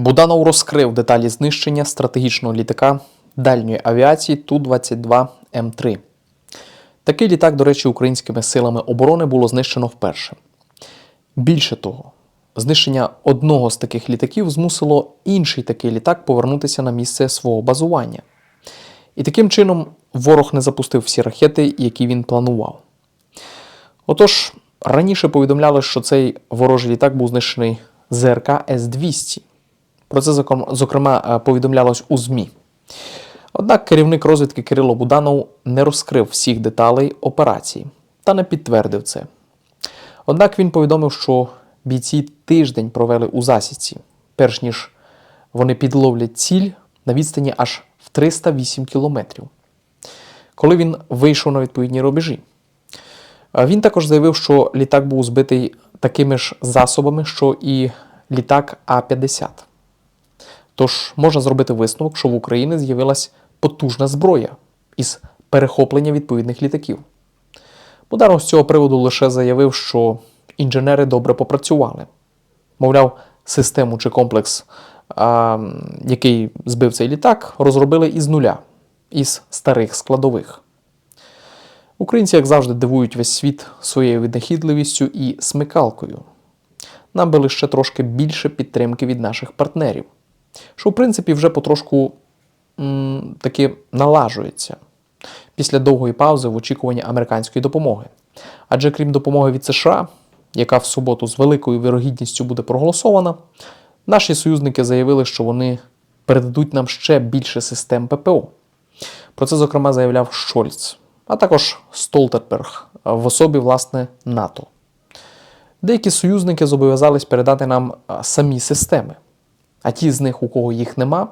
Буданов розкрив деталі знищення стратегічного літака дальньої авіації Ту-22М3. Такий літак, до речі, українськими силами оборони було знищено вперше. Більше того, знищення одного з таких літаків змусило інший такий літак повернутися на місце свого базування. І таким чином ворог не запустив всі ракети, які він планував. Отож, раніше повідомляли, що цей ворожий літак був знищений ЗРК С-200. Про це, зокрема, е, повідомлялось у ЗМІ. Однак керівник розвідки Кирило Буданов не розкрив всіх деталей операції та не підтвердив це. Однак він повідомив, що бійці тиждень провели у засідці, перш ніж вони підловлять ціль на відстані аж в 308 кілометрів. Коли він вийшов на відповідні рубежі, Він також заявив, що літак був збитий такими ж засобами, що і літак А-50. Тож можна зробити висновок, що в Україні з'явилась потужна зброя із перехоплення відповідних літаків. Буданов з цього приводу лише заявив, що інженери добре попрацювали. Мовляв, систему чи комплекс, а, який збив цей літак, розробили із нуля, із старих складових. Українці, як завжди, дивують весь світ своєю винахідливістю і смикалкою. Нам би лише трошки більше підтримки від наших партнерів, що в принципі вже потрошку м, таки налажується після довгої паузи в очікуванні американської допомоги. Адже крім допомоги від США, яка в суботу з великою вірогідністю буде проголосована, наші союзники заявили, що вони передадуть нам ще більше систем ППО. Про це, зокрема, заявляв Шольц, а також Столтерберг в особі власне НАТО. Деякі союзники зобов'язались передати нам самі системи, а ті з них, у кого їх нема,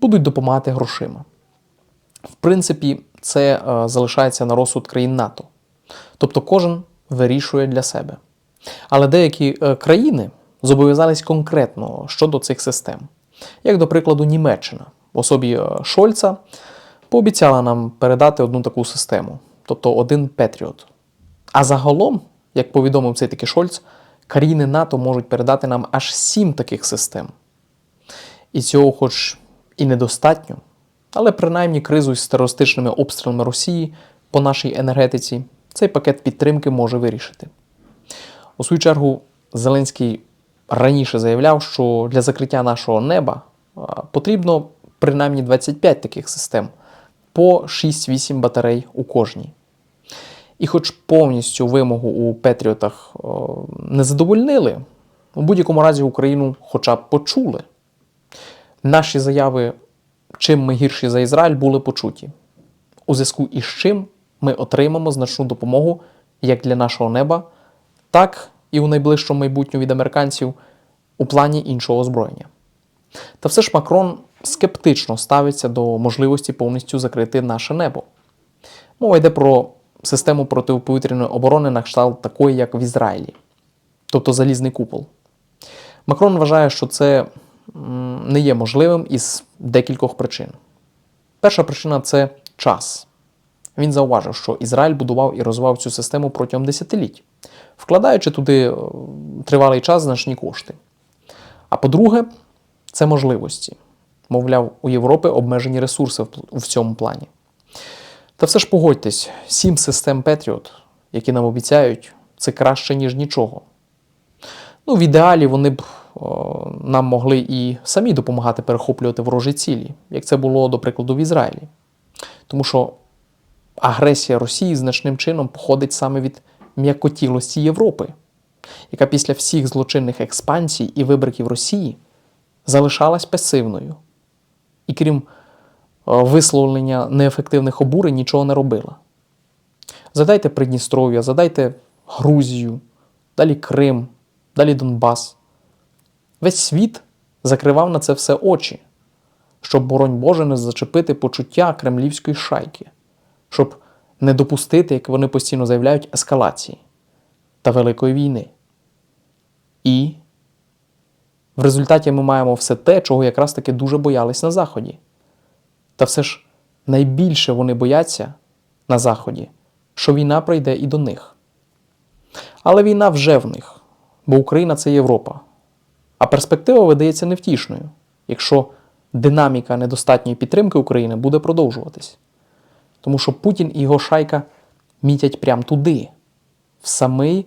будуть допомагати грошима. В принципі, це е, залишається на розсуд країн НАТО. Тобто кожен вирішує для себе. Але деякі е, країни зобов'язались конкретно щодо цих систем. Як, до прикладу, Німеччина в особі е, Шольца пообіцяла нам передати одну таку систему, тобто один Петріот. А загалом, як повідомив цей таки Шольц, країни НАТО можуть передати нам аж сім таких систем. І цього, хоч і недостатньо, але принаймні кризу з терористичними обстрілами Росії по нашій енергетиці цей пакет підтримки може вирішити. У свою чергу, Зеленський раніше заявляв, що для закриття нашого неба потрібно принаймні 25 таких систем по 6-8 батарей у кожній. І хоч повністю вимогу у Петріотах не задовольнили, у будь-якому разі Україну хоча б почули. Наші заяви, чим ми гірші за Ізраїль, були почуті. У зв'язку із чим ми отримаємо значну допомогу як для нашого неба, так і у найближчому майбутньому від американців у плані іншого озброєння. Та все ж Макрон скептично ставиться до можливості повністю закрити наше небо. Мова йде про систему протиповітряної оборони на кшталт такої, як в Ізраїлі, тобто залізний купол. Макрон вважає, що це не є можливим із декількох причин. Перша причина це час. Він зауважив, що Ізраїль будував і розвивав цю систему протягом десятиліть, вкладаючи туди е, тривалий час значні кошти. А по-друге, це можливості. Мовляв, у Європи обмежені ресурси в цьому плані. Та все ж погодьтесь, сім систем Петріот, які нам обіцяють, це краще, ніж нічого. Ну, в ідеалі вони б нам могли і самі допомагати перехоплювати ворожі цілі, як це було, до прикладу, в Ізраїлі. Тому що агресія Росії значним чином походить саме від м'якотілості Європи, яка після всіх злочинних експансій і вибриків Росії залишалась пасивною. І крім е, висловлення неефективних обурень, нічого не робила. Задайте Придністров'я, задайте Грузію, далі Крим, далі Донбас. Весь світ закривав на це все очі, щоб, боронь Боже, не зачепити почуття кремлівської шайки, щоб не допустити, як вони постійно заявляють, ескалації та Великої війни. І в результаті ми маємо все те, чого якраз таки дуже боялись на Заході. Та все ж найбільше вони бояться на Заході, що війна прийде і до них. Але війна вже в них, бо Україна це Європа. А перспектива видається невтішною, якщо динаміка недостатньої підтримки України буде продовжуватись. Тому що Путін і його шайка мітять прямо туди, в самий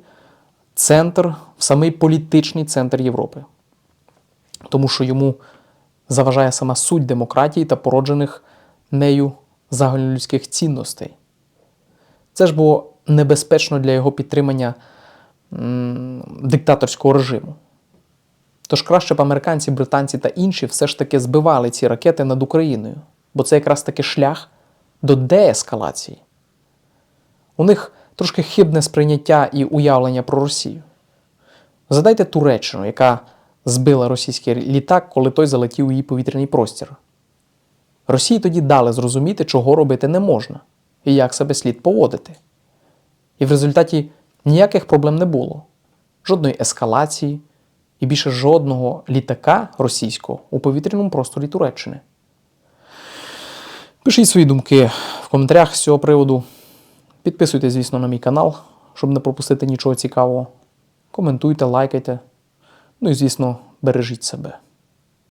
центр, в самий політичний центр Європи. Тому що йому заважає сама суть демократії та породжених нею загальнолюдських цінностей. Це ж було небезпечно для його підтримання диктаторського режиму. Тож краще б американці, британці та інші все ж таки збивали ці ракети над Україною, бо це якраз таки шлях до деескалації. У них трошки хибне сприйняття і уявлення про Росію. Згадайте Туреччину, яка збила російський літак, коли той залетів у її повітряний простір. Росії тоді дали зрозуміти, чого робити не можна і як себе слід поводити. І в результаті ніяких проблем не було, жодної ескалації і більше жодного літака російського у повітряному просторі Туреччини. Пишіть свої думки в коментарях з цього приводу. Підписуйтесь, звісно, на мій канал, щоб не пропустити нічого цікавого. Коментуйте, лайкайте. Ну і, звісно, бережіть себе.